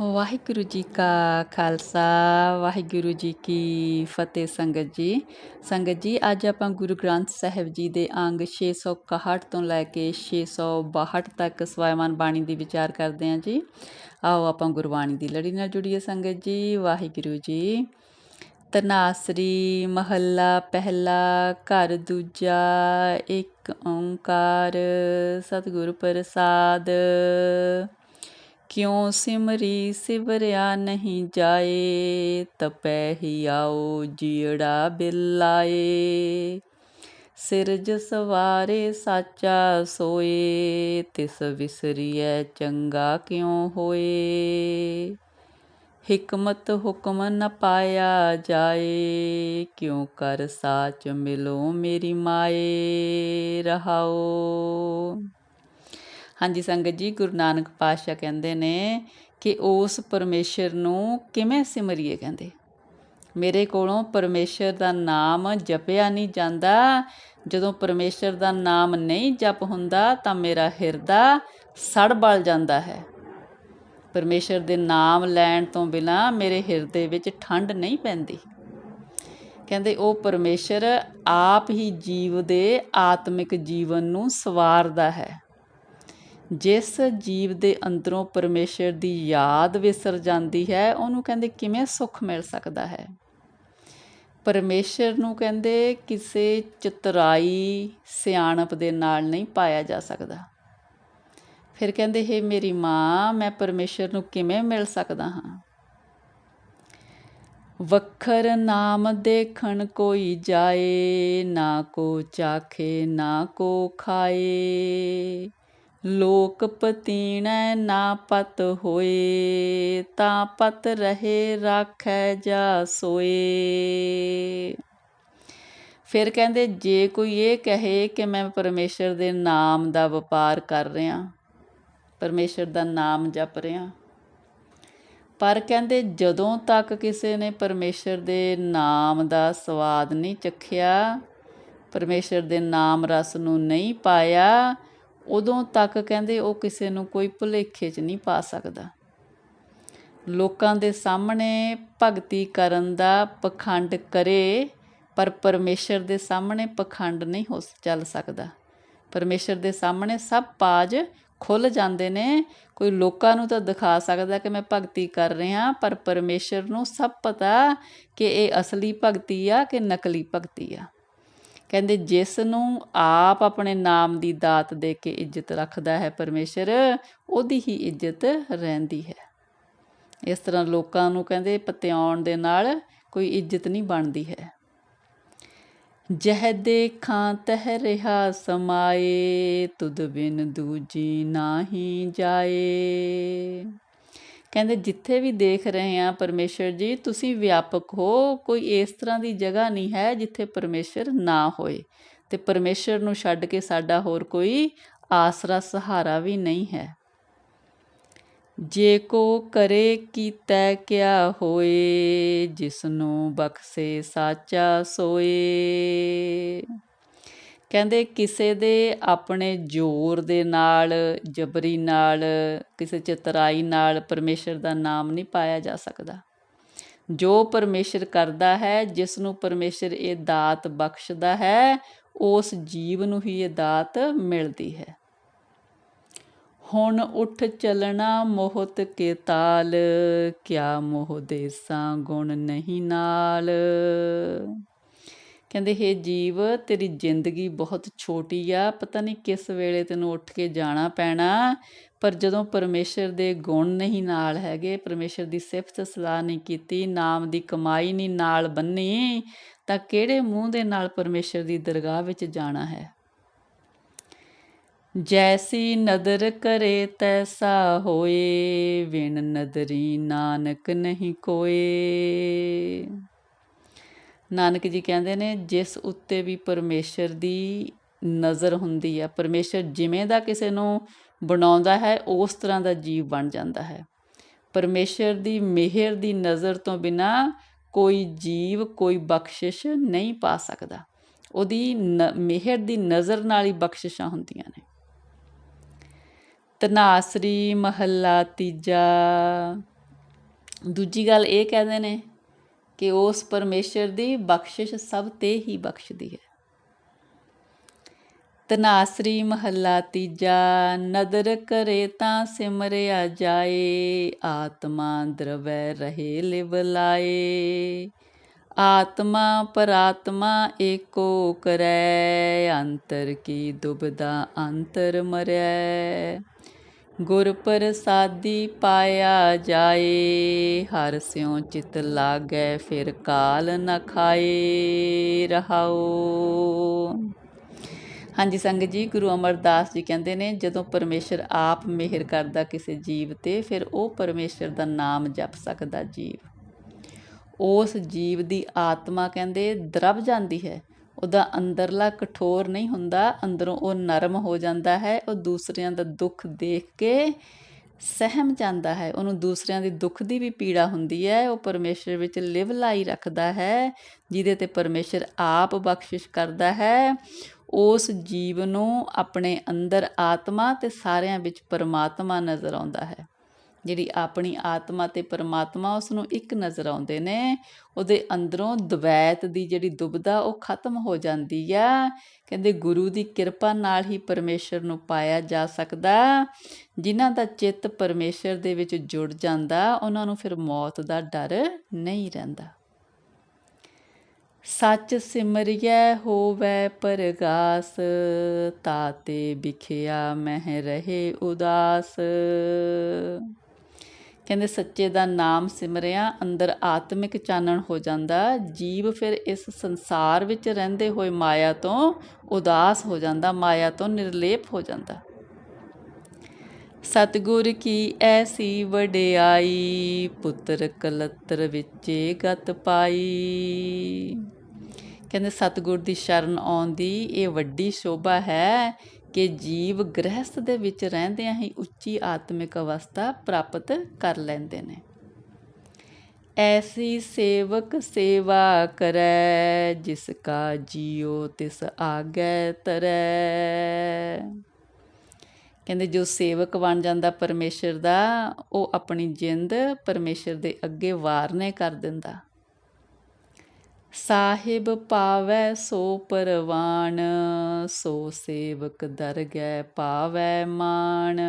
ਵਾਹਿਗੁਰੂ ਜੀ ਕਾ ਖਾਲਸਾ ਵਾਹਿਗੁਰੂ ਜੀ ਕੀ ਫਤਿਹ ਸੰਗਤ ਜੀ ਸੰਗਤ ਜੀ ਅੱਜ ਆਪਾਂ ਗੁਰੂ ਗ੍ਰੰਥ ਸਾਹਿਬ ਜੀ ਦੇ ਅੰਗ 661 ਤੋਂ ਲੈ ਕੇ 662 ਤੱਕ ਸਵਾਇਮਾਨ ਬਾਣੀ ਦੀ ਵਿਚਾਰ ਕਰਦੇ ਹਾਂ ਜੀ। ਆਓ ਆਪਾਂ ਗੁਰਬਾਣੀ ਦੀ ਲੜੀ ਨਾਲ ਜੁੜੀਏ ਸੰਗਤ ਜੀ ਵਾਹਿਗੁਰੂ ਜੀ ਤਨਾਸਰੀ ਮਹੱਲਾ, ਪਹਿਲਾ, ਘਰ ਦੂਜਾ, ਇੱਕ ਓੰਕਾਰ, ਸਤਿਗੁਰ ਪ੍ਰਸਾਦ। ਕਿਉ ਸਿਮਰੀ ਸਿਵਰਿਆ ਨਹੀਂ ਜਾਏ? ਤਪੈ ਹੀ ਆਓ ਜੀੜਾ ਬਿਲਾਏ। ਸਿਰਜ ਸਵਾਰੇ ਸਾਚਾ ਸੋਏ, ਤਿਸ ਵਿਸਰੀਐ ਚੰਗਾ ਕਿਉ ਹੋਏ? ਹਿਕਮਤ ਹੁਕਮ ਨ ਪਾਇਆ ਜਾਏ, ਕਿਉ ਕਰ ਸਾਚ ਮਿਲੋ ਮੇਰੀ ਮਾਏ? ਰਹਾਓ। ਹਾਂਜੀ ਸੰਗਤ ਜੀ, ਗੁਰੂ ਨਾਨਕ ਪਾਤਸ਼ਾਹ ਕਹਿੰਦੇ ਨੇ ਕਿ ਉਸ ਪਰਮੇਸ਼ਰ ਨੂੰ ਕਿਵੇਂ ਸਿਮਰੀਏ ਕਹਿੰਦੇ। ਮੇਰੇ ਕੋਲੋਂ ਪਰਮੇਸ਼ਰ ਦਾ ਨਾਮ ਜਪਿਆ ਨਹੀਂ ਜਾਂਦਾ। ਜਦੋਂ ਪਰਮੇਸ਼ਰ ਦਾ ਨਾਮ ਨਹੀਂ ਜਪ ਹੁੰਦਾ, ਤਾਂ ਮੇਰਾ ਹਿਰਦਾ ਸੜ ਬਲ ਜਾਂਦਾ ਹੈ। ਪਰਮੇਸ਼ਰ ਦੇ ਨਾਮ ਲੈਣ ਤੋਂ ਬਿਨਾ ਮੇਰੇ ਹਿਰਦੇ ਵਿੱਚ ਠੰਡ ਨਹੀਂ ਪੈਂਦੀ। ਕਹਿੰਦੇ, ਉਹ ਪਰਮੇਸ਼ਰ ਆਪ ਹੀ ਜੀਵ ਦੇ ਆਤਮਿਕ ਜੀਵਨ ਨੂੰ ਸਵਾਰਦਾ ਹੈ। ਜਿਸ ਜੀਵ ਦੇ ਅੰਦਰੋਂ ਪਰਮੇਸ਼ਰ ਦੀ ਯਾਦ ਵਿਸਰ ਜਾਂਦੀ ਹੈ, ਉਹਨੂੰ ਕਹਿੰਦੇ ਕਿਵੇਂ ਸੁੱਖ ਮਿਲ ਸਕਦਾ ਹੈ? ਪਰਮੇਸ਼ਰ ਨੂੰ ਕਹਿੰਦੇ ਕਿਸੇ ਚਤਰਾਈ ਸਿਆਣਪ ਦੇ ਨਾਲ ਨਹੀਂ ਪਾਇਆ ਜਾ ਸਕਦਾ। ਫਿਰ ਕਹਿੰਦੇ, ਹੈ ਮੇਰੀ ਮਾਂ, ਮੈਂ ਪਰਮੇਸ਼ਰ ਨੂੰ ਕਿਵੇਂ ਮਿਲ ਸਕਦਾ ਹਾਂ? ਵਖਰ ਨਾਮ ਦੇਖਣ ਕੋਈ ਜਾਏ, ਨਾ ਕੋ ਚਾਖੇ, ਨਾ ਕੋ ਖਾਏ। ਲੋਕ ਪਤੀਣੈ ਨਾ ਪਤ ਹੋਏ, ਤਾਂ ਪਤ ਰਹੇ ਰਾਖੈ ਜਾ ਸੋਏ। ਫਿਰ ਕਹਿੰਦੇ, ਜੇ ਕੋਈ ਇਹ ਕਹੇ ਕਿ ਮੈਂ ਪਰਮੇਸ਼ਰ ਦੇ ਨਾਮ ਦਾ ਵਪਾਰ ਕਰ ਰਿਹਾ, ਪਰਮੇਸ਼ਰ ਦਾ ਨਾਮ ਜਪ ਰਿਹਾ, ਪਰ ਕਹਿੰਦੇ, ਜਦੋਂ ਤੱਕ ਕਿਸੇ ਨੇ ਪਰਮੇਸ਼ਰ ਦੇ ਨਾਮ ਦਾ ਸਵਾਦ ਨਹੀਂ ਚੱਖਿਆ, ਪਰਮੇਸ਼ਰ ਦੇ ਨਾਮ ਰਸ ਨੂੰ ਨਹੀਂ ਪਾਇਆ ਉਦੋਂ ਤੱਕ ਕਹਿੰਦੇ ਉਹ ਕਿਸੇ ਨੂੰ ਕੋਈ ਭੁਲੇਖੇ 'ਚ ਨਹੀਂ ਪਾ ਸਕਦਾ। ਲੋਕਾਂ ਦੇ ਸਾਹਮਣੇ ਭਗਤੀ ਕਰਨ ਦਾ ਪਖੰਡ ਕਰੇ, ਪਰ ਪਰਮੇਸ਼ਰ ਦੇ ਸਾਹਮਣੇ ਪਖੰਡ ਨਹੀਂ ਹੋ ਚੱਲ ਸਕਦਾ। ਪਰਮੇਸ਼ਰ ਦੇ ਸਾਹਮਣੇ ਸਭ ਪਾਜ ਖੁੱਲ ਜਾਂਦੇ ਨੇ। ਕੋਈ ਲੋਕਾਂ ਨੂੰ ਤਾਂ ਦਿਖਾ ਸਕਦਾ ਕਿ ਮੈਂ ਭਗਤੀ ਕਰ ਰਿਹਾ, ਪਰ ਪਰਮੇਸ਼ਰ ਨੂੰ ਸਭ ਪਤਾ ਕਿ ਇਹ ਅਸਲੀ ਭਗਤੀ ਆ ਕਿ ਨਕਲੀ ਭਗਤੀ ਆ। ਕਹਿੰਦੇ ਜਿਸ ਨੂੰ ਆਪ ਆਪਣੇ ਨਾਮ ਦੀ ਦਾਤ ਦੇ ਕੇ ਇੱਜ਼ਤ ਰੱਖਦਾ ਹੈ ਪਰਮੇਸ਼ਰ, ਉਹਦੀ ਹੀ ਇੱਜ਼ਤ ਰਹਿੰਦੀ ਹੈ। ਇਸ ਤਰ੍ਹਾਂ ਲੋਕਾਂ ਨੂੰ ਕਹਿੰਦੇ ਪਤਿਆਉਣ ਦੇ ਨਾਲ ਕੋਈ ਇੱਜ਼ਤ ਨਹੀਂ ਬਣਦੀ ਹੈ। ਜਹ ਦੇਖਾਂ ਤਹ ਰਿਹਾ ਸਮਾਏ, ਤੁਧ ਬਿਨ ਦੂਜੀ ਨਾਹੀ ਜਾਏ। ਕਹਿੰਦੇ, ਜਿੱਥੇ ਵੀ ਦੇਖ ਰਹੇ ਆ ਪਰਮੇਸ਼ਰ ਜੀ, ਤੁਸੀਂ ਵਿਆਪਕ ਹੋ, ਕੋਈ ਇਸ ਤਰ੍ਹਾਂ ਦੀ ਜਗ੍ਹਾ ਨਹੀਂ ਹੈ ਜਿੱਥੇ ਪਰਮੇਸ਼ਰ ਨਾ ਹੋਏ। ਤੇ ਪਰਮੇਸ਼ਰ ਨੂੰ ਛੱਡ ਕੇ ਸਾਡਾ ਹੋਰ ਕੋਈ ਆਸਰਾ ਸਹਾਰਾ ਵੀ ਨਹੀਂ ਹੈ। ਜੇ ਕੋ ਕਰੇ ਕੀਤਾ ਕਿਆ ਹੋਏ ਜਿਸ ਨੂੰ ਬਖਸ਼ੇ ਸਾਚਾ ਸੋਏ। ਕਹਿੰਦੇ ਕਿਸੇ ਦੇ ਆਪਣੇ ਜ਼ੋਰ ਦੇ ਨਾਲ, ਜਬਰੀ ਨਾਲ, ਕਿਸੇ ਚਤਰਾਈ ਨਾਲ ਪਰਮੇਸ਼ਰ ਦਾ ਨਾਮ ਨਹੀਂ ਪਾਇਆ ਜਾ ਸਕਦਾ। ਜੋ ਪਰਮੇਸ਼ਰ ਕਰਦਾ ਹੈ ਜਿਸ ਨੂੰ ਪਰਮੇਸ਼ਰ ਇਹ ਦਾਤ ਬਖਸ਼ਦਾ ਹੈ, ਉਸ ਜੀਵ ਨੂੰ ਹੀ ਇਹ ਦਾਤ ਮਿਲਦੀ ਹੈ। ਹੁਣ ਉੱਠ ਚੱਲਣਾ ਮੋਹਤ ਕੇ ਤਾਲ, ਕਿਆ ਮੋਹ ਦੇਸਾਂ ਗੁਣ ਨਹੀਂ ਨਾਲ। ਕਹਿੰਦੇ, ਹੈ ਜੀਵ, ਤੇਰੀ ਜ਼ਿੰਦਗੀ ਬਹੁਤ ਛੋਟੀ ਆ। ਪਤਾ ਨਹੀਂ ਕਿਸ ਵੇਲੇ ਤੈਨੂੰ ਉੱਠ ਕੇ ਜਾਣਾ ਪੈਣਾ। ਪਰ ਜਦੋਂ ਪਰਮੇਸ਼ਰ ਦੇ ਗੁਣ ਨਹੀਂ ਨਾਲ ਹੈਗੇ, ਪਰਮੇਸ਼ਰ ਦੀ ਸਿਫਤ ਸਲਾਹ ਨਹੀਂ ਕੀਤੀ, ਨਾਮ ਦੀ ਕਮਾਈ ਨਹੀਂ ਨਾਲ ਬੰਨੀ, ਤਾਂ ਕਿਹੜੇ ਮੂੰਹ ਦੇ ਨਾਲ ਪਰਮੇਸ਼ਰ ਦੀ ਦਰਗਾਹ ਵਿੱਚ ਜਾਣਾ ਹੈ? ਜੈਸੀ ਨਦਰ ਕਰੇ, ਤੈਸਾ ਹੋਏ, ਵਿਣ ਨਦਰੀ ਨਾਨਕ ਨਹੀਂ ਕੋਏ। ਨਾਨਕ ਜੀ ਕਹਿੰਦੇ ਨੇ, ਜਿਸ ਉੱਤੇ ਵੀ ਪਰਮੇਸ਼ਰ ਦੀ ਨਜ਼ਰ ਹੁੰਦੀ ਹੈ ਪਰਮੇਸ਼ਰ ਜਿਵੇਂ ਦਾ ਕਿਸੇ ਨੂੰ ਬਣਾਉਂਦਾ ਹੈ, ਉਸ ਤਰ੍ਹਾਂ ਦਾ ਜੀਵ ਬਣ ਜਾਂਦਾ ਹੈ। ਪਰਮੇਸ਼ਰ ਦੀ ਮਿਹਰ ਦੀ ਨਜ਼ਰ ਤੋਂ ਬਿਨਾ ਕੋਈ ਜੀਵ, ਕੋਈ ਬਖਸ਼ਿਸ਼ ਨਹੀਂ ਪਾ ਸਕਦਾ। ਉਹਦੀ ਮਿਹਰ ਦੀ ਨਜ਼ਰ ਨਾਲ ਹੀ ਬਖਸ਼ਿਸ਼ਾਂ ਹੁੰਦੀਆਂ ਨੇ। ਤਨਾਸਰੀ ਮਹੱਲਾ ਤੀਜਾ। ਦੂਜੀ ਗੱਲ ਇਹ ਕਹਿੰਦੇ ਨੇ ਕਿ ਉਸ ਪਰਮੇਸ਼ਰ ਦੀ ਬਖਸ਼ਿਸ਼ ਸਭ ਤੇ ਹੀ ਬਖਸ਼ਦੀ ਹੈ। ਤਨਾਸਰੀ ਮਹੱਲਾ ਤੀਜਾ, ਨਦਰ ਕਰੇ ਤਾਂ ਸਿਮਰਿਆ ਜਾਏ, ਆਤਮਾ ਦਰਵੈ ਰਹੇ ਲਿਵ ਲਾਏ। ਆਤਮਾ ਪਰਾਤਮਾ ਏਕੋ ਕਰੈ, ਅੰਤਰ ਕੀ ਦੁਬਦਾ ਅੰਤਰ ਮਰੈ। ਗੁਰ ਪ੍ਰਸਾਦੀ ਪਾਇਆ ਜਾਏ, ਹਰ ਸਿਉ ਚਿਤ ਲਾਗੈ, ਫਿਰ ਕਾਲ ਨ ਖਾਏ ਰਹਾਓ ਹਾਂਜੀ ਸੰਗਤ ਜੀ, ਗੁਰੂ ਅਮਰਦਾਸ ਜੀ ਕਹਿੰਦੇ ਨੇ, ਜਦੋਂ ਪਰਮੇਸ਼ਰ ਆਪ ਮਿਹਰ ਕਰਦਾ ਕਿਸੇ ਜੀਵ ਤੇ, ਫਿਰ ਉਹ ਪਰਮੇਸ਼ਰ ਦਾ ਨਾਮ ਜਪ ਸਕਦਾ ਜੀਵ। ਉਸ ਜੀਵ ਦੀ ਆਤਮਾ ਕਹਿੰਦੇ, ਦਰਬ ਜਾਂਦੀ ਹੈ। ਉਹਦਾ ਅੰਦਰਲਾ ਕਠੋਰ ਨਹੀਂ ਹੁੰਦਾ, ਅੰਦਰੋਂ ਉਹ ਨਰਮ ਹੋ ਜਾਂਦਾ ਹੈ, ਉਹ ਦੂਸਰਿਆਂ ਦਾ ਦੁੱਖ ਦੇਖ ਕੇ ਸਹਿਮ ਜਾਂਦਾ ਹੈ। ਉਹਨੂੰ ਦੂਸਰਿਆਂ ਦੇ ਦੁੱਖ ਦੀ ਵੀ ਪੀੜਾ ਹੁੰਦੀ ਹੈ, ਉਹ ਪਰਮੇਸ਼ਰ ਵਿੱਚ ਲਿਵ ਲਾਈ ਰੱਖਦਾ ਹੈ, ਜਿਹਦੇ ਤੇ ਪਰਮੇਸ਼ਰ ਆਪ ਬਖਸ਼ਿਸ਼ ਕਰਦਾ ਹੈ। ਉਸ ਜੀਵ ਨੂੰ ਆਪਣੇ ਅੰਦਰ ਆਤਮਾ ਤੇ ਸਾਰਿਆਂ ਵਿੱਚ ਪਰਮਾਤਮਾ ਨਜ਼ਰ ਆਉਂਦਾ ਹੈ। ਜਿਹੜੀ ਆਪਣੀ ਆਤਮਾ ਤੇ ਪਰਮਾਤਮਾ ਉਸ ਨੂੰ ਇੱਕ ਨਜ਼ਰ ਆਉਂਦੇ ਨੇ, ਉਹਦੇ ਅੰਦਰੋਂ ਦਵੈਤ ਦੀ ਜਿਹੜੀ ਦੁਬਦਾ ਉਹ ਖਤਮ ਹੋ ਜਾਂਦੀ ਆ। ਕਹਿੰਦੇ ਗੁਰੂ ਦੀ ਕਿਰਪਾ ਨਾਲ ਹੀ ਪਰਮੇਸ਼ਰ ਨੂੰ ਪਾਇਆ ਜਾ ਸਕਦਾ। ਜਿਨ੍ਹਾਂ ਦਾ ਚਿੱਤ ਪਰਮੇਸ਼ਰ ਦੇ ਵਿੱਚ ਜੁੜ ਜਾਂਦਾ, ਉਹਨਾਂ ਨੂੰ ਫਿਰ ਮੌਤ ਦਾ ਡਰ ਨਹੀਂ ਰਹਿੰਦਾ। ਸੱਚ ਸਿਮਰਿਐ ਹੋਵੈ ਪਰਗਾਸ, ਤਾਤੇ ਬਿਖਿਆ ਮਹਿ ਰਹੇ ਉਦਾਸ। ਕਹਿੰਦੇ ਸੱਚੇ ਦਾ ਨਾਮ ਸਿਮਰਿਆ, ਅੰਦਰ ਆਤਮਿਕ ਚਾਨਣ ਹੋ ਜਾਂਦਾ। ਜੀਵ ਫਿਰ ਇਸ ਸੰਸਾਰ ਵਿੱਚ ਰਹਿੰਦੇ ਹੋਏ ਮਾਇਆ ਤੋਂ ਉਦਾਸ ਹੋ ਜਾਂਦਾ, ਮਾਇਆ ਤੋਂ ਨਿਰਲੇਪ ਹੋ ਜਾਂਦਾ। ਸਤਗੁਰ ਕੀ ਐਸੀ ਵਡਿਆਈ, ਪੁੱਤਰ ਕਲਤਰ ਵਿੱਚੇ ਗਤ ਪਾਈ। ਕਹਿੰਦੇ ਸਤਗੁਰ ਦੀ ਸ਼ਰਨ ਆਉਣ ਦੀ ਇਹ ਵੱਡੀ ਸ਼ੋਭਾ ਹੈ ਕਿ ਜੀਵ ਗ੍ਰਹਿਸਥ ਦੇ ਵਿੱਚ ਰਹਿੰਦਿਆਂ ਹੀ ਉੱਚੀ ਆਤਮਿਕ ਅਵਸਥਾ ਪ੍ਰਾਪਤ ਕਰ ਲੈਂਦੇ ਨੇ। ਐਸੀ ਸੇਵਕ ਸੇਵਾ ਕਰੈ, ਜਿਸ ਕਾ ਜੀਉ ਤਿਸ ਆਗੈ ਤਰੈ। ਕਹਿੰਦੇ ਜੋ ਸੇਵਕ ਬਣ ਜਾਂਦਾ ਪਰਮੇਸ਼ਰ ਦਾ, ਉਹ ਆਪਣੀ ਜਿੰਦ ਪਰਮੇਸ਼ਰ ਦੇ ਅੱਗੇ ਵਾਰਨੇ ਕਰ ਦਿੰਦਾ। ਸਾਹਿਬ ਪਾਵੈ ਸੋ ਪਰਵਾਨ ਸੋ ਸੇਵਕ ਦਰਗਹਿ ਪਾਵੈ ਮਾਨ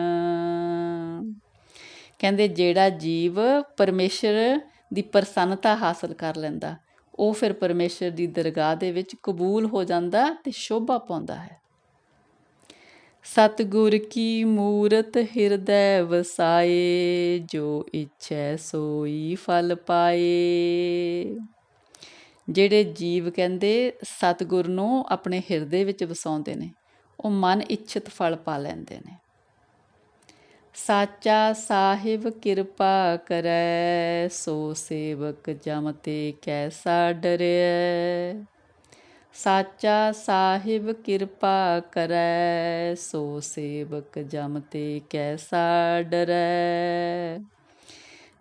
ਕਹਿੰਦੇ ਜਿਹੜਾ ਜੀਵ ਪਰਮੇਸ਼ਰ ਦੀ ਪ੍ਰਸੰਨਤਾ ਹਾਸਲ ਕਰ ਲੈਂਦਾ, ਉਹ ਫਿਰ ਪਰਮੇਸ਼ਰ ਦੀ ਦਰਗਾਹ ਦੇ ਵਿੱਚ ਕਬੂਲ ਹੋ ਜਾਂਦਾ ਤੇ ਸ਼ੋਭਾ ਪਾਉਂਦਾ ਹੈ। ਸਤਗੁਰ ਕੀ ਮੂਰਤ ਹਿਰਦੈ ਵਸਾਏ, ਜੋ ਇੱਛੈ ਸੋਈ ਫਲ ਪਾਏ। ਜਿਹੜੇ ਜੀਵ ਕਹਿੰਦੇ ਸਤਿਗੁਰ ਨੂੰ ਆਪਣੇ ਹਿਰਦੇ ਵਿੱਚ ਵਸਾਉਂਦੇ ਨੇ, ਉਹ ਮਨ ਇੱਛਤ ਫਲ ਪਾ ਲੈਂਦੇ ਨੇ। ਸਾਚਾ ਸਾਹਿਬ ਕਿਰਪਾ ਕਰੈ, ਸੋ ਸੇਵਕ ਜਮਤੇ ਕੈਸਾ ਡਰੈ। ਸਾਚਾ ਸਾਹਿਬ ਕਿਰਪਾ ਕਰੈ, ਸੋ ਸੇਵਕ ਜਮਤੇ ਕੈਸਾ ਡਰੈ।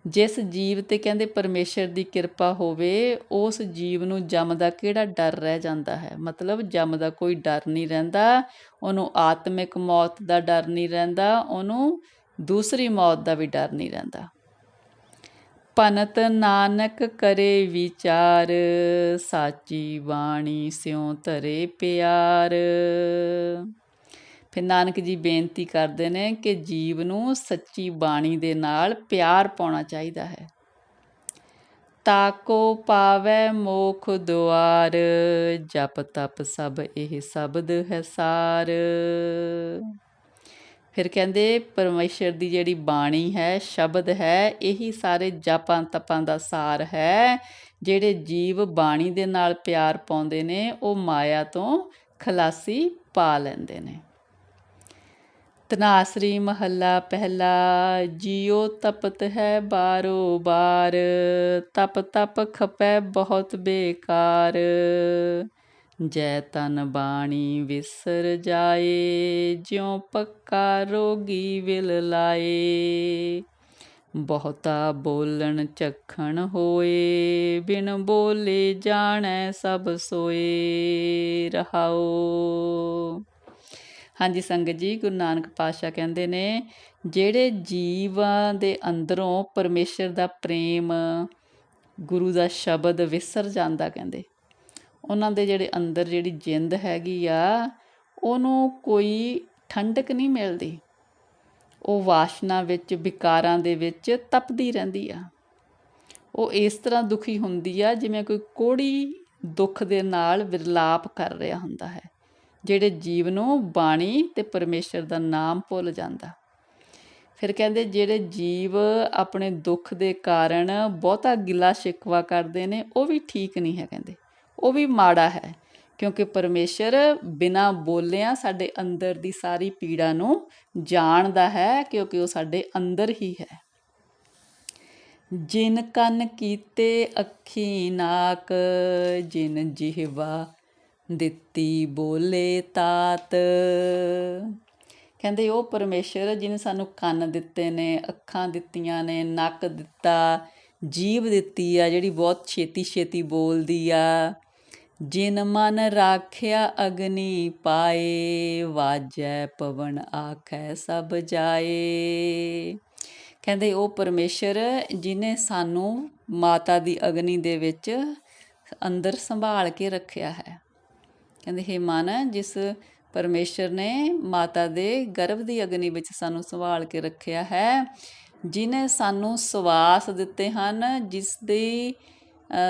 ਜਿਸ ਜੀਵ ਤੇ ਕਹਿੰਦੇ ਪਰਮੇਸ਼ਰ ਦੀ ਕਿਰਪਾ ਹੋਵੇ, ਉਸ ਜੀਵ ਨੂੰ ਜਮ ਦਾ ਕਿਹੜਾ ਡਰ ਰਹਿ ਜਾਂਦਾ ਹੈ? ਮਤਲਬ ਜਮ ਦਾ ਕੋਈ ਡਰ ਨਹੀਂ ਰਹਿੰਦਾ, ਉਹਨੂੰ ਆਤਮਿਕ ਮੌਤ ਦਾ ਡਰ ਨਹੀਂ ਰਹਿੰਦਾ, ਉਹਨੂੰ ਦੂਸਰੀ ਮੌਤ ਦਾ ਵੀ ਡਰ ਨਹੀਂ ਰਹਿੰਦਾ। ਪਨਤ ਨਾਨਕ ਕਰੇ ਵਿਚਾਰ, ਸਾਚੀ ਬਾਣੀ ਸਿਉ ਧਰੇ ਪਿਆਰ। ਫਿਰ ਨਾਨਕ ਜੀ ਬੇਨਤੀ ਕਰਦੇ ਨੇ ਕਿ ਜੀਵ ਨੂੰ ਸੱਚੀ ਬਾਣੀ ਦੇ ਨਾਲ ਪਿਆਰ ਪਾਉਣਾ ਚਾਹੀਦਾ ਹੈ। ਤਾਕੋ ਪਾਵੇ ਮੋਖ ਦੁਆਰ, ਜਪ ਤਪ ਸਭ ਇਹ ਸ਼ਬਦ ਹੈ ਸਾਰ। ਫਿਰ ਕਹਿੰਦੇ ਪਰਮੇਸ਼ਰ ਦੀ ਜਿਹੜੀ ਬਾਣੀ ਹੈ, ਸ਼ਬਦ ਹੈ, ਇਹੀ ਸਾਰੇ ਜਪਾਂ ਤਪਾਂ ਦਾ ਸਾਰ ਹੈ। ਜਿਹੜੇ ਜੀਵ ਬਾਣੀ ਦੇ ਨਾਲ ਪਿਆਰ ਪਾਉਂਦੇ ਨੇ, ਉਹ ਮਾਇਆ ਤੋਂ ਖਲਾਸੀ ਪਾ ਲੈਂਦੇ ਨੇ। ਤਨਾਸਰੀ ਮਹੱਲਾ ਪਹਿਲਾ, ਜਿਉ ਤਪਤ ਹੈ ਬਾਰੋ ਬਾਰ, ਤਪ ਤਪ ਖਪੈ ਬਹੁਤ ਬੇਕਾਰ। ਜੈ ਤਨ ਬਾਣੀ ਵਿਸਰ ਜਾਏ, ਜਿਉ ਪੱਕਾ ਰੋਗੀ ਵਿਲ ਲਾਏ। ਬਹੁਤਾ ਬੋਲਣ ਚਖਣ ਹੋਏ, ਬਿਨ ਬੋਲੇ ਜਾਣੈ ਸਭ ਸੋਏ, ਰਹਾਓ। ਹਾਂਜੀ, ਸੰਗਤ ਜੀ, ਗੁਰੂ ਨਾਨਕ ਪਾਤਸ਼ਾਹ ਕਹਿੰਦੇ ਨੇ, ਜਿਹੜੇ ਜੀਵਾਂ ਦੇ ਅੰਦਰੋਂ ਪਰਮੇਸ਼ਰ ਦਾ ਪ੍ਰੇਮ ਗੁਰੂ ਦਾ ਸ਼ਬਦ ਵਿਸਰ ਜਾਂਦਾ ਕਹਿੰਦੇ। ਉਹਨਾਂ ਦੇ ਜਿਹੜੇ ਅੰਦਰ ਜਿਹੜੀ ਜਿੰਦ ਹੈਗੀ ਆ, ਉਹਨੂੰ ਕੋਈ ਠੰਡਕ ਨਹੀਂ ਮਿਲਦੀ। ਉਹ ਵਾਸ਼ਨਾ ਵਿੱਚ, ਵਿਕਾਰਾਂ ਦੇ ਵਿੱਚ ਤਪਦੀ ਰਹਿੰਦੀ ਆ। ਉਹ ਇਸ ਤਰ੍ਹਾਂ ਦੁਖੀ ਹੁੰਦੀ ਆ, ਜਿਵੇਂ ਕੋਈ ਕੋੜੀ ਦੁੱਖ ਦੇ ਨਾਲ ਵਿਰਲਾਪ ਕਰ ਰਿਹਾ ਹੁੰਦਾ ਹੈ। ਜਿਹੜੇ ਜੀਵ ਨੂੰ ਬਾਣੀ ਤੇ ਪਰਮੇਸ਼ਰ ਦਾ ਨਾਮ ਭੁੱਲ ਜਾਂਦਾ। ਫਿਰ ਕਹਿੰਦੇ ਜਿਹੜੇ ਜੀਵ ਆਪਣੇ ਦੁੱਖ ਦੇ ਕਾਰਨ ਬਹੁਤਾ ਗਿਲਾ ਸ਼ਿਕਵਾ ਕਰਦੇ ਨੇ, ਉਹ ਵੀ ਠੀਕ ਨਹੀਂ ਹੈ ਕਹਿੰਦੇ। ਉਹ ਵੀ ਮਾੜਾ ਹੈ, ਕਿਉਂਕਿ ਪਰਮੇਸ਼ਰ ਬਿਨਾ ਬੋਲਿਆਂ ਸਾਡੇ ਅੰਦਰ ਦੀ ਸਾਰੀ ਪੀੜਾ ਨੂੰ ਜਾਣਦਾ ਹੈ, ਕਿਉਂਕਿ ਉਹ ਸਾਡੇ ਅੰਦਰ ਹੀ ਹੈ। ਜਿਨ ਕੰਨ ਕੀਤੇ ਅੱਖੀ ਨਾਕ, ਜਿਨ ਜਿਹਵਾ ਦਿੱਤੀ ਬੋਲੇ ਤਾਤ। ਕਹਿੰਦੇ ਉਹ ਪਰਮੇਸ਼ਰ, ਜਿਨੇ ਸਾਨੂੰ ਕੰਨ ਦਿੱਤੇ ਨੇ, ਅੱਖਾਂ ਦਿੱਤੀਆਂ ਨੇ, ਨੱਕ ਦਿੱਤਾ, ਜੀਭ ਦਿੱਤੀ ਆ, ਜਿਹੜੀ ਬਹੁਤ ਛੇਤੀ ਛੇਤੀ ਬੋਲਦੀ ਆ, ਜਿਨ ਮਨ ਰਾਖਿਆ ਅਗਨੀ ਪਾਏ, ਵਾਜੈ ਪਵਨ ਆਖੈ ਸਭ ਜਾਏ। ਕਹਿੰਦੇ ਉਹ ਪਰਮੇਸ਼ਰ, ਜਿਨੇ ਸਾਨੂੰ ਮਾਤਾ ਦੀ ਅਗਨੀ ਦੇ ਵਿੱਚ ਅੰਦਰ ਸੰਭਾਲ ਕੇ ਰੱਖਿਆ ਹੈ ਕਹਿੰਦੇ, ਹੇ ਮਨ, ਜਿਸ ਪਰਮੇਸ਼ਰ ਨੇ ਮਾਤਾ ਦੇ ਗਰਭ ਦੀ ਅਗਨੀ ਵਿੱਚ ਸਾਨੂੰ ਸੰਭਾਲ ਕੇ ਰੱਖਿਆ ਹੈ, ਜਿਨੇ ਸਾਨੂੰ ਸਵਾਸ ਦਿੱਤੇ ਹਨ, ਜਿਸ ਦੀ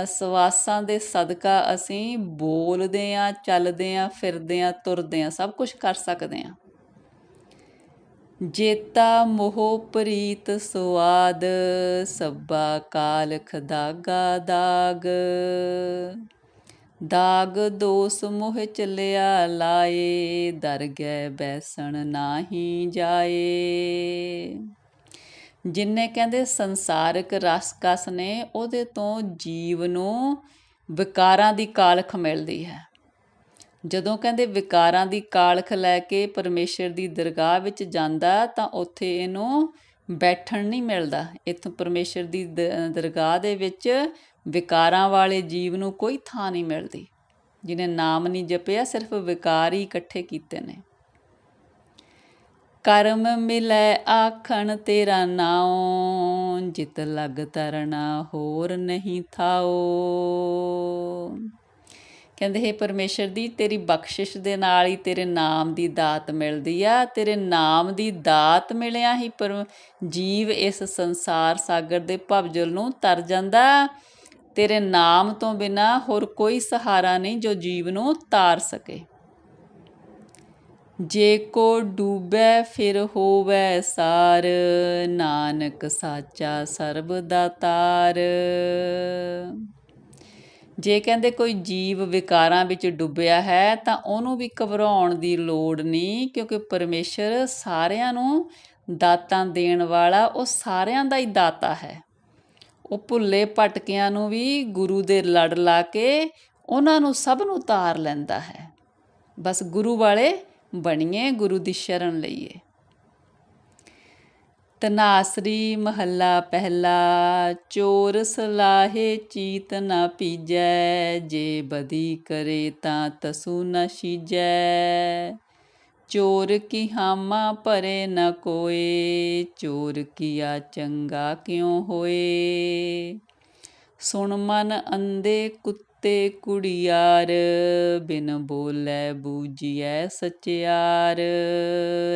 ਸਵਾਸਾਂ ਦੇ ਸਦਕਾ ਅਸੀਂ ਬੋਲਦੇ ਆਂ, ਚੱਲਦੇ ਆਂ, ਫਿਰਦੇ ਆਂ, ਤੁਰਦੇ ਆਂ, ਸਭ ਕੁਝ ਕਰ ਸਕਦੇ ਆਂ। ਜੇਤਾ ਮੋਹ ਪ੍ਰੀਤ ਸੁਆਦ ਸੱਬਾ ਕਾਲਖ ਦਾਗਾ ਦਾਗ। ਦਾਗ ਦੋਸ ਮੋਹ ਚਲਿਆ ਲਾਏ, ਦਰ ਬੈਸਣ ਨਾਹੀ ਜਾਏ। ਜਿੰਨੇ ਕਹਿੰਦੇ ਸੰਸਾਰਿਕ ਰਸਕਸ ਨੇ, ਉਹਦੇ ਤੋਂ ਜੀਵ ਨੂੰ ਵਿਕਾਰਾਂ ਦੀ ਕਾਲਖ ਮਿਲਦੀ ਹੈ। ਜਦੋਂ ਕਹਿੰਦੇ ਵਿਕਾਰਾਂ ਦੀ ਕਾਲਖ ਲੈ ਕੇ ਪਰਮੇਸ਼ਰ ਦੀ ਦਰਗਾਹ ਵਿੱਚ ਜਾਂਦਾ, ਤਾਂ ਉੱਥੇ ਇਹਨੂੰ ਬੈਠਣ ਨਹੀਂ ਮਿਲਦਾ। ਇਥੋਂ ਪਰਮੇਸ਼ਰ ਦੀ, ਦਰਗਾਹ ਦੇ ਵਿੱਚ ਵਿਕਾਰਾਂ ਵਾਲੇ ਜੀਵ ਨੂੰ ਕੋਈ ਥਾਂ ਨਹੀਂ ਮਿਲਦੀ। ਜਿਹਨੇ ਨਾਮ ਨਹੀਂ ਜਪਿਆ, ਸਿਰਫ ਵਿਕਾਰ ਹੀ ਇਕੱਠੇ ਕੀਤੇ ਨੇ। ਕਰਮ ਮਿਲੈ ਆਖਣ, ਤੇਰਾ ਨਾਉ ਜਿਤ ਲਗ ਤਰਨਾ ਹੋਰ ਨਹੀਂ ਥਾਓ ਕਹਿੰਦੇ, ਹੈ ਪਰਮੇਸ਼ਰ ਦੀ, ਤੇਰੀ ਬਖਸ਼ਿਸ਼ ਦੇ ਨਾਲ ਹੀ ਤੇਰੇ ਨਾਮ ਦੀ ਦਾਤ ਮਿਲਦੀ ਆ। ਤੇਰੇ ਨਾਮ ਦੀ ਦਾਤ ਮਿਲਿਆ ਹੀ ਪਰ ਜੀਵ ਇਸ ਸੰਸਾਰ ਸਾਗਰ ਦੇ ਭਵਜਲ ਨੂੰ ਤਰ ਜਾਂਦਾ। ਤੇਰੇ ਨਾਮ ਤੋਂ ਬਿਨਾ ਹੋਰ ਕੋਈ ਸਹਾਰਾ ਨਹੀਂ ਜੋ ਜੀਵ ਨੂੰ ਤਾਰ ਸਕੇ। ਜੇ ਕੋ ਡੂਬੈ, ਫਿਰ ਹੋਵੇ ਸਾਰ। ਨਾਨਕ ਸਾਚਾ ਸਰਬ ਦਾਤਾਰ ਜੇ ਕਹਿੰਦੇ ਕੋਈ ਜੀਵ ਵਿਕਾਰਾਂ ਵਿੱਚ ਡੁੱਬਿਆ ਹੈ, ਤਾਂ ਉਹਨੂੰ ਵੀ ਘਬਰਾਉਣ ਦੀ ਲੋੜ ਨਹੀਂ, ਕਿਉਂਕਿ ਪਰਮੇਸ਼ਰ ਸਾਰਿਆਂ ਨੂੰ ਦਾਤਾਂ ਦੇਣ ਵਾਲਾ, ਉਹ ਸਾਰਿਆਂ ਦਾ ਹੀ ਦਾਤਾ ਹੈ। ਉਹ ਭੁੱਲੇ ਭਟਕਿਆਂ ਨੂੰ ਵੀ ਗੁਰੂ ਦੇ ਲੜ ਲਾ ਕੇ ਉਹਨਾਂ ਨੂੰ ਸਭ ਨੂੰ ਤਾਰ ਲੈਂਦਾ ਹੈ। ਬਸ ਗੁਰੂ ਵਾਲੇ ਬਣੀਏ, ਗੁਰੂ ਦੀ ਸ਼ਰਨ ਲਈਏ। ਤਨਾਸਰੀ ਮਹੱਲਾ ਪਹਿਲਾ, ਚੋਰ ਸਲਾਹੇ ਚੀਤ ਨਾ ਪੀਜੈ, ਜੇ ਬਦੀ ਕਰੇ ਤਾਂ ਤਸੂ ਨਾ ਸੀਜੈ। ਚੋਰ ਕੀ ਹਾਮਾ ਭਰੇ ਨ ਕੋਏ, ਚੋਰ ਕੀਆ ਚੰਗਾ ਕਿਉ ਹੋਏ? ਸੁਣ ਮਨ ਅੰਦੇ ਕੁੱਤੇ ਕੁੜੀਆਰ, ਬਿਨ ਬੋਲੇ ਬੂਝੀਐ ਸਚਿਆਰ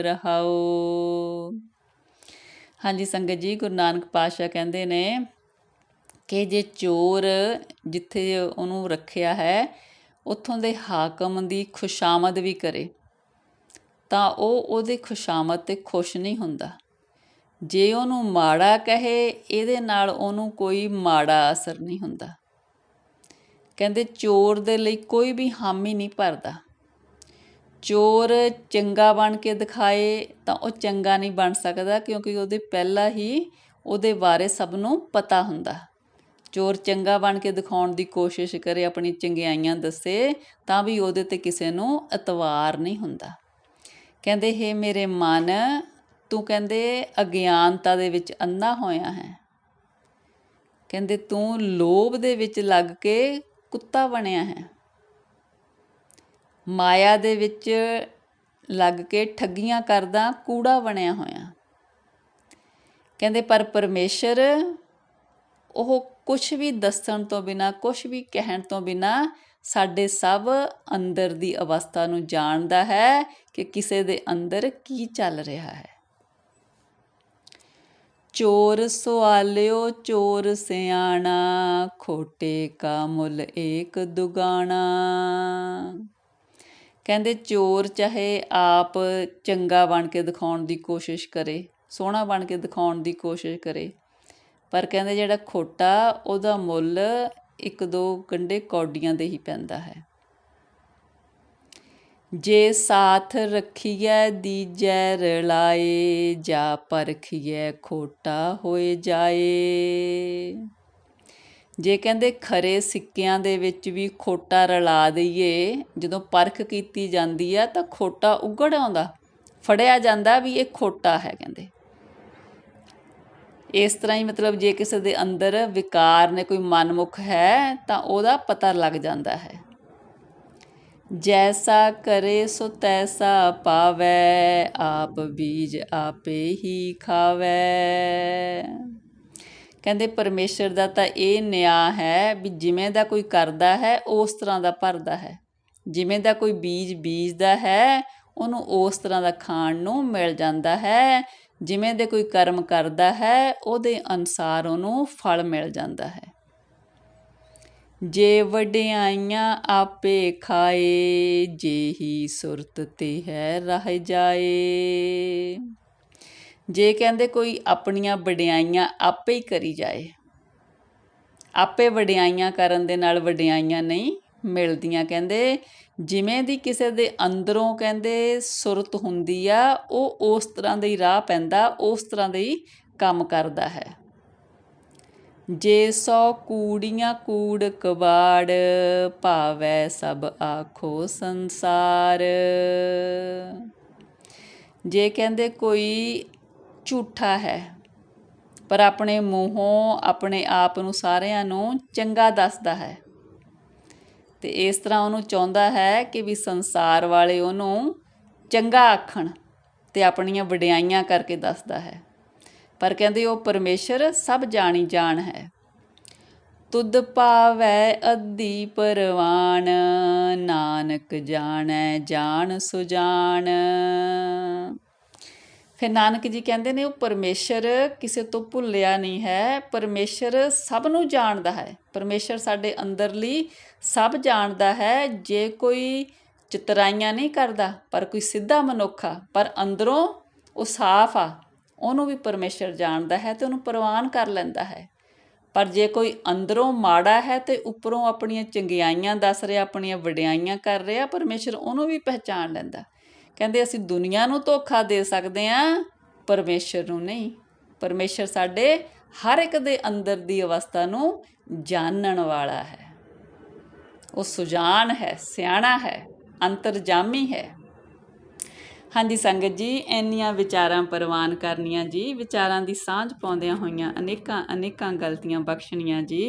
ਰਹਾਓ। ਹਾਂਜੀ, ਸੰਗਤ ਜੀ, ਗੁਰੂ ਨਾਨਕ ਪਾਤਸ਼ਾਹ ਕਹਿੰਦੇ ਨੇ ਕਿ ਜੇ ਚੋਰ ਜਿੱਥੇ ਉਹਨੂੰ ਰੱਖਿਆ ਹੈ, ਉੱਥੋਂ ਦੇ ਹਾਕਮ ਦੀ ਖੁਸ਼ਾਮਦ ਵੀ ਕਰੇ। ਤਾਂ ਉਹ ਉਹਦੇ ਖੁਸ਼ਾਮਦ ਤੇ ਖੁਸ਼ ਨਹੀਂ ਹੁੰਦਾ। ਜੇ ਉਹਨੂੰ ਮਾੜਾ ਕਹੇ, ਇਹਦੇ ਨਾਲ ਉਹਨੂੰ ਕੋਈ ਮਾੜਾ ਅਸਰ ਨਹੀਂ ਹੁੰਦਾ। ਕਹਿੰਦੇ, ਚੋਰ ਦੇ ਲਈ ਕੋਈ ਵੀ ਹਾਮੀ ਨਹੀਂ ਭਰਦਾ। ਚੋਰ ਚੰਗਾ ਬਣ ਕੇ ਦਿਖਾਏ ਤਾਂ ਉਹ ਚੰਗਾ ਨਹੀਂ ਬਣ ਸਕਦਾ ਕਿਉਂਕਿ ਉਹਦੇ ਪਹਿਲਾਂ ਹੀ ਉਹਦੇ ਬਾਰੇ ਸਭ ਨੂੰ ਪਤਾ ਹੁੰਦਾ। ਚੋਰ ਚੰਗਾ ਬਣ ਕੇ ਦਿਖਾਉਣ ਦੀ ਕੋਸ਼ਿਸ਼ ਕਰੇ, ਆਪਣੀ ਚੰਗਿਆਈਆਂ ਦੱਸੇ ਤਾਂ ਵੀ ਉਹਦੇ ਤੇ ਕਿਸੇ ਨੂੰ ਇਤਵਾਰ ਨਹੀਂ ਹੁੰਦਾ। ਕਹਿੰਦੇ, ਹੇ ਮੇਰੇ ਮਨ, ਤੂੰ ਕਹਿੰਦੇ, ਅਗਿਆਨਤਾ ਦੇ ਵਿੱਚ ਅੰਨਾ ਹੋਇਆ ਹੈ। ਕਹਿੰਦੇ, ਤੂੰ ਲੋਭ ਦੇ ਵਿੱਚ ਲੱਗ ਕੇ ਕੁੱਤਾ ਬਣਿਆ ਹੈ। ਮਾਇਆ ਦੇ ਵਿੱਚ ਲੱਗ ਕੇ ਠੱਗੀਆਂ ਕਰਦਾ ਕੂੜਾ ਬਣਿਆ ਹੋਇਆ। ਕਹਿੰਦੇ, ਪਰ ਪਰਮੇਸ਼ਰ ਉਹ ਕੁਝ ਵੀ ਦੱਸਣ ਤੋਂ ਬਿਨਾ ਕੁਝ ਵੀ ਕਹਿਣ ਤੋਂ ਬਿਨਾ ਸਾਡੇ ਸਭ ਅੰਦਰ ਦੀ ਅਵਸਥਾ ਨੂੰ ਜਾਣਦਾ ਹੈ ਕਿ ਕਿਸੇ ਦੇ ਅੰਦਰ ਕੀ ਚੱਲ ਰਿਹਾ ਹੈ। ਚੋਰ ਸਵਾਲਿਓ ਚੋਰ ਸਿਆਣਾ, ਖੋਟੇ ਕਾ ਮੁੱਲ ਏਕ ਦੁਗਾਣਾ। ਕਹਿੰਦੇ ਚੋਰ ਚਾਹੇ ਆਪ ਚੰਗਾ ਬਣ ਕੇ ਦਿਖਾਉਣ ਦੀ ਕੋਸ਼ਿਸ਼ ਕਰੇ, ਸੋਹਣਾ ਬਣ ਕੇ ਦਿਖਾਉਣ ਦੀ ਕੋਸ਼ਿਸ਼ ਕਰੇ, ਪਰ ਕਹਿੰਦੇ ਜਿਹੜਾ ਖੋਟਾ, ਉਹਦਾ ਮੁੱਲ ਇੱਕ ਦੋ ਗੰਢੇ ਕੌਡੀਆਂ ਦੇ ਹੀ ਪੈਂਦਾ ਹੈ। ਜੇ ਸਾਥ ਰੱਖੀਐ, ਦੀਜੈ ਰਲਾਏ, ਜਾ ਪਰਖੀਐ, ਖੋਟਾ ਹੋਏ ਜਾਏ। ਜੇ ਕਹਿੰਦੇ ਖਰੇ ਸਿੱਕਿਆਂ ਦੇ ਵਿੱਚ ਵੀ ਖੋਟਾ ਰਲਾ ਦਈਏ, ਜਦੋਂ ਪਰਖ ਕੀਤੀ ਜਾਂਦੀ ਆ, ਤਾਂ ਖੋਟਾ ਉਗੜ ਆਉਂਦਾ। ਫੜਿਆ ਜਾਂਦਾ ਵੀ ਇਹ ਖੋਟਾ ਹੈ, ਕਹਿੰਦੇ। ਇਸ ਤਰ੍ਹਾਂ ਹੀ ਮਤਲਬ ਜੇ ਕਿਸੇ ਦੇ ਅੰਦਰ ਵਿਕਾਰ ਨੇ ਕੋਈ ਮਨਮੁਖ ਹੈ, ਤਾਂ ਉਹਦਾ ਪਤਾ ਲੱਗ ਜਾਂਦਾ ਹੈ। ਜੈਸਾ ਕਰੇ ਸੋ ਤੈਸਾ ਪਾਵੈ, ਆਪ ਬੀਜ ਆਪੇ ਹੀ ਖਾਵੈ। ਕਹਿੰਦੇ ਪਰਮੇਸ਼ਰ ਦਾ ਤਾਂ ਇਹ ਨਿਆਂ ਹੈ ਵੀ ਜਿਵੇਂ ਦਾ ਕੋਈ ਕਰਦਾ ਹੈ, ਉਸ ਤਰ੍ਹਾਂ ਦਾ ਭਰਦਾ ਹੈ। ਜਿਵੇਂ ਦਾ ਕੋਈ ਬੀਜ ਬੀਜਦਾ ਹੈ, ਉਹਨੂੰ ਉਸ ਤਰ੍ਹਾਂ ਦਾ ਖਾਣ ਨੂੰ ਮਿਲ ਜਾਂਦਾ ਹੈ ਜਿਵੇਂ ਦੇ ਕੋਈ ਕਰਮ ਕਰਦਾ ਹੈ, ਉਹਦੇ ਅਨਸਾਰ ਉਹਨੂੰ ਫਲ ਮਿਲ ਜਾਂਦਾ ਹੈ। ਜੇ ਵਡਿਆਈਆਂ ਆਪੇ ਖਾਏ ਜਿਹੀ ਸੁਰਤ ਤੇ ਹੈ ਰਹਿ ਜਾਏ। ਜੇ ਕਹਿੰਦੇ ਕੋਈ ਆਪਣੀਆਂ ਵਡਿਆਈਆਂ ਆਪੇ ਹੀ ਕਰੀ ਜਾਏ, ਆਪੇ ਵਡਿਆਈਆਂ ਕਰਨ ਦੇ ਨਾਲ ਵਡਿਆਈਆਂ ਨਹੀਂ ਮਿਲਦੀਆਂ, ਕਹਿੰਦੇ ਜਿਵੇਂ ਦੀ ਕਿਸੇ ਦੇ ਅੰਦਰੋਂ ਕਹਿੰਦੇ ਸੁਰਤ ਹੁੰਦੀ ਆ, ਉਹ ਉਸ ਤਰ੍ਹਾਂ ਦੇ ਹੀ ਰਾਹ ਪੈਂਦਾ, ਉਸ ਤਰ੍ਹਾਂ ਦੇ ਹੀ ਕੰਮ ਕਰਦਾ ਹੈ। ਜੇ ਸੌ ਕੂੜੀਆਂ ਕੂੜ ਕਬਾੜ ਭਾਵੈ ਸਭ ਆਖੋ ਸੰਸਾਰ। ਜੇ ਕਹਿੰਦੇ ਕੋਈ ਝੂਠਾ ਹੈ, ਪਰ ਆਪਣੇ ਮੂੰਹੋਂ, ਆਪਣੇ ਆਪ ਨੂੰ ਸਾਰਿਆਂ ਨੂੰ ਚੰਗਾ ਦੱਸਦਾ ਹੈ ਤੇ ਇਸ ਤਰ੍ਹਾਂ ਉਹਨੂੰ ਚਾਹੁੰਦਾ ਹੈ ਕਿ ਵੀ ਸੰਸਾਰ ਵਾਲੇ ਉਹਨੂੰ ਚੰਗਾ ਆਖਣ ਤੇ ਆਪਣੀਆਂ ਵਡਿਆਈਆਂ ਕਰਕੇ ਦੱਸਦਾ ਹੈ। ਪਰ ਕਹਿੰਦੇ ਉਹ ਪਰਮੇਸ਼ਰ ਸਭ ਜਾਣੀ ਜਾਣ ਹੈ। ਤੁਧ ਪਾਵੈ ਅੱਧੀ ਪਰਵਾਨ, ਨਾਨਕ ਜਾਣੈ ਜਾਣ ਸੁਜਾਨ ਫਿਰ ਨਾਨਕ ਜੀ ਕਹਿੰਦੇ ਨੇ, ਉਹ ਪਰਮੇਸ਼ਰ ਕਿਸੇ ਤੋਂ ਭੁੱਲਿਆ ਨਹੀਂ ਹੈ। ਪਰਮੇਸ਼ਰ ਸਭ ਨੂੰ ਜਾਣਦਾ ਹੈ। ਪਰਮੇਸ਼ਰ ਸਾਡੇ ਅੰਦਰਲੀ ਸਭ ਜਾਣਦਾ ਹੈ। ਜੇ ਕੋਈ ਚਤਰਾਈਆਂ ਨਹੀਂ ਕਰਦਾ, ਪਰ ਕੋਈ ਸਿੱਧਾ ਮਨੁੱਖਾ ਪਰ ਅੰਦਰੋਂ ਉਹ ਸਾਫ਼ ਆ, ਉਹਨੂੰ ਵੀ ਪਰਮੇਸ਼ਰ ਜਾਣਦਾ ਹੈ ਤੇ ਉਹਨੂੰ ਪ੍ਰਵਾਨ ਕਰ ਲੈਂਦਾ ਹੈ। ਪਰ ਜੇ ਕੋਈ ਅੰਦਰੋਂ ਮਾੜਾ ਹੈ ਤੇ ਉੱਪਰੋਂ ਆਪਣੀਆਂ ਚੰਗਿਆਈਆਂ ਦੱਸ ਰਿਹਾ, ਆਪਣੀਆਂ ਵਡਿਆਈਆਂ ਕਰ ਰਿਹਾ, ਪਰਮੇਸ਼ਰ ਉਹਨੂੰ ਵੀ ਪਹਿਚਾਨ ਲੈਂਦਾ। ਕਹਿੰਦੇ ਅਸੀਂ ਦੁਨੀਆ ਨੂੰ ਧੋਖਾ ਦੇ ਸਕਦੇ ਹਾਂ, ਪਰਮੇਸ਼ਰ ਨੂੰ ਨਹੀਂ। ਪਰਮੇਸ਼ਰ ਸਾਡੇ ਹਰ ਇੱਕ ਦੇ ਅੰਦਰ ਦੀ ਅਵਸਥਾ ਨੂੰ ਜਾਣਨ ਵਾਲਾ ਹੈ। ਉਹ ਸੁਜਾਨ ਹੈ, ਸਿਆਣਾ ਹੈ, ਅੰਤਰਜਾਮੀ ਹੈ। ਹਾਂਜੀ ਸੰਗਤ ਜੀ, ਇੰਨੀਆਂ ਵਿਚਾਰਾਂ ਪ੍ਰਵਾਨ ਕਰਨੀਆਂ ਜੀ, ਵਿਚਾਰਾਂ ਦੀ ਸਾਂਝ ਪਾਉਂਦਿਆਂ ਹੋਈਆਂ ਅਨੇਕਾਂ ਅਨੇਕਾਂ ਗਲਤੀਆਂ ਬਖਸ਼ਣੀਆਂ ਜੀ।